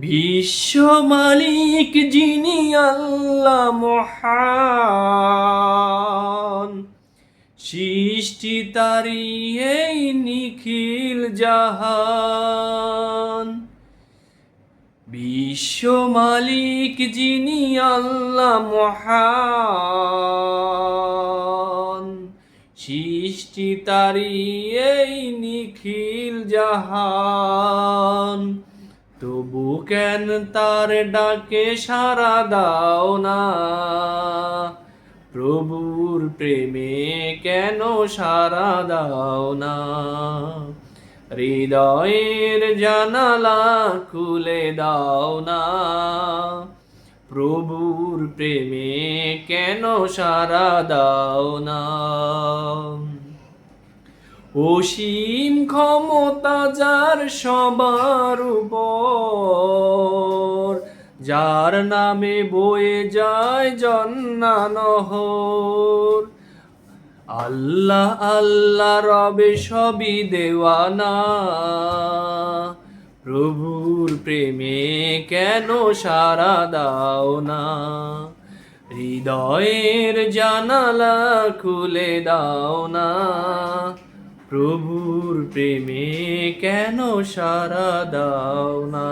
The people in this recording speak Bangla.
বিশ্ব মালিক যিনি আল্লাহ মহান। সৃষ্টি তারি এই নিখিল জাহান। বিশ্ব মালিক যিনি আল্লাহ মহান। সৃষ্টি তারি এই নিখিল জাহান। তবু কেন তার ডাকে সারা দাও না? প্রভুর প্রেমে কেন সারা দাও না? হৃদয়ের জানালা খুলে দাও না। প্রভুর প্রেমে কেন সারা দাও না? অসীম ক্ষমতা যার সবার উপর, যার নামে বয়ে যায় জন্নানহর আল্লাহ আল্লাহ, রবে সবই দেওয়ানা। প্রভুর প্রেমে কেন সারা দাও না হৃদয়ের জানালা খুলে দাও না প্রভুর প্রেমে কেন সারা দাও না?